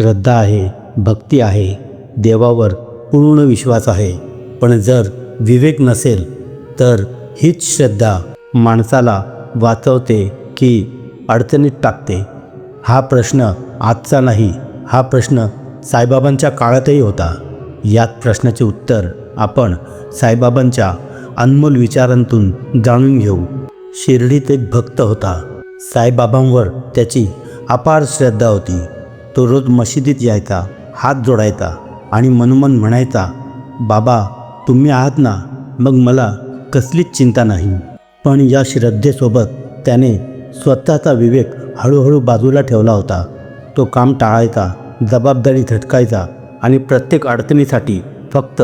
श्रद्धा आहे भक्ती आहे देवावर पूर्ण विश्वास आहे. पण जर विवेक नसेल तर हीच श्रद्धा माणसाला वाचवते की अडचणीत टाकते. हा प्रश्न आजचा नाही हा प्रश्न साईबाबांच्या काळातही होता. यात प्रश्नाचे उत्तर आपण साईबाबांच्या अनमोल विचारांतून जाणून घेऊ. शिर्डीत एक भक्त होता. साईबाबांवर त्याची अपार श्रद्धा होती. तो रोज मशिदीत यायचा हात जोडायचा आणि मनोमन म्हणायचा बाबा तुम्ही आहात ना मग मला कसलीच चिंता नाही. पण या श्रद्धेसोबत त्याने स्वतःचा विवेक हळूहळू बाजूला ठेवला होता. तो काम टाळायचा जबाबदारी झटकायचा आणि प्रत्येक अडचणीसाठी फक्त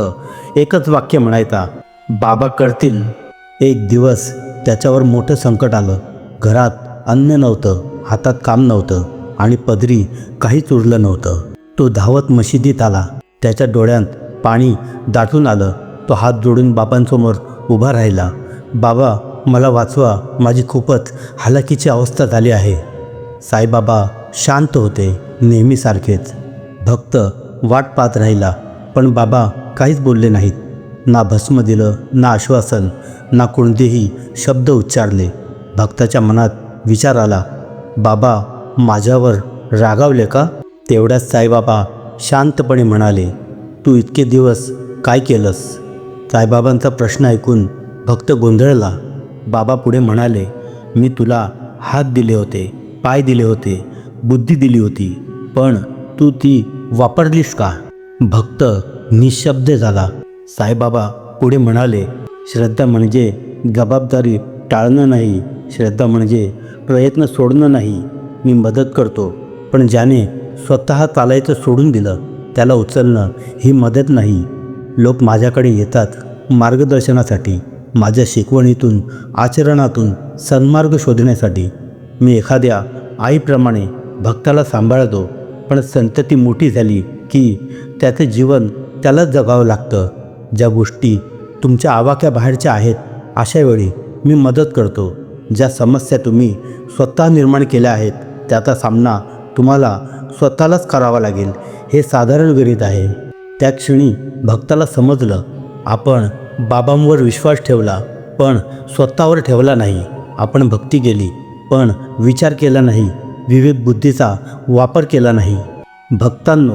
एकच वाक्य म्हणायचा बाबा करतील. एक दिवस त्याच्यावर मोठं संकट आलं. घरात अन्न नव्हतं हातात काम नव्हतं. आणि पदरी काहीच उरलं नव्हतं. तो धावत मशिदीत आला. त्याच्या डोळ्यांत पाणी दाटून आलं. तो हात जोडून बाबांसमोर उभा राहिला. बाबा मला वाचवा. माझी खूपच हालाकीची अवस्था झाली आहे. साईबाबा शांत होते नेहमीसारखेच भक्त वाट पाहत राहिला पण बाबा काहीच बोलले नाहीत. ना भस्म दिलं ना आश्वासन ना कोणतेही शब्द उच्चारले. भक्ताच्या मनात विचार आला बाबा माझ्यावर रागावले का? तेवढ्याच साईबाबा शांतपणे म्हणाले तू इतके दिवस काय केलंस? साईबाबांचा प्रश्न ऐकून भक्त गोंधळला. बाबा पुढे म्हणाले मी तुला हात दिले होते पाय दिले होते बुद्धी दिली होती पण तू ती वापरलीस का? भक्त निशब्द झाला. साईबाबा पुढे म्हणाले श्रद्धा म्हणजे जबाबदारी टाळणं नाही श्रद्धा म्हणजे प्रयत्न सोडणं नाही मी मदत करतो. पण ज्याने स्वतः चालायचं सोडून दिलं त्याला उचलणं ही मदत नाही. लोक माझ्याकडे येतात मार्गदर्शनासाठी माझ्या शिकवणीतून आचरणातून सन्मार्ग शोधण्यासाठी. मी एखाद्या आईप्रमाणे भक्ताला सांभाळतो पण संतती मोठी झाली की त्याचं जीवन त्यालाच जगावं लागतं. ज्या गोष्टी तुमच्या आवाक्या बाहेरच्या आहेत अशावेळी मी मदत करतो. ज्या समस्या तुम्ही स्वतः निर्माण केल्या आहेत त्याचा सामना तुम्हाला स्वतःलाच करावा लागेल. हे साधारण गणित आहे. त्या क्षणी भक्ताला समजलं आपण बाबांवर विश्वास ठेवला पण स्वतःवर ठेवला नाही. आपण भक्ती केली पण विचार केला नाही. विवेक बुद्धीचा वापर केला नाही. भक्तांनो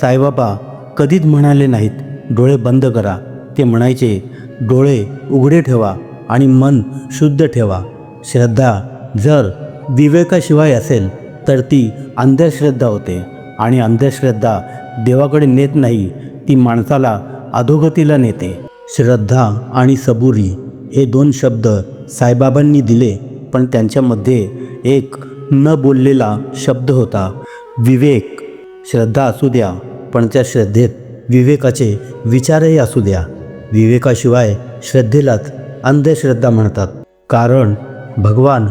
साईबाबा कधीच म्हणाले नाहीत डोळे बंद करा. ते म्हणायचे डोळे उघडे ठेवा आणि मन शुद्ध ठेवा. श्रद्धा जर विवेकाशिवाय असेल तर ती अंधश्रद्धा होते. आणि अंधश्रद्धा देवाकडे नेत नाही ती माणसाला अधोगतीला नेते. श्रद्धा आणि सबुरी हे दोन शब्द साईबाबांनी दिले पण त्यांच्यामध्ये एक न बोललेला शब्द होता विवेक. श्रद्धा असू द्या पण त्या श्रद्धेत विवेकाचे विचारही असू द्या. विवेकाशिवाय श्रद्धेलाच अंधश्रद्धा म्हणतात. कारण भगवान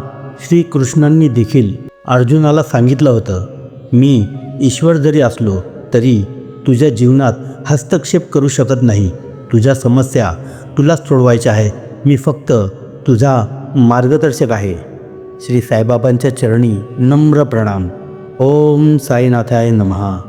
श्रीकृष्णांनी देखील अर्जुनाला सांगितलं होतं मी ईश्वर जरी असलो तरी तुझ्या जीवनात हस्तक्षेप करू शकत नाही. तुझ्या समस्या तुलाच सोडवायच्या आहे मी फक्त तुझा मार्गदर्शक आहे. श्री साईबाबांच्या चरणी नम्र प्रणाम. ओम साईनाथाय नमहा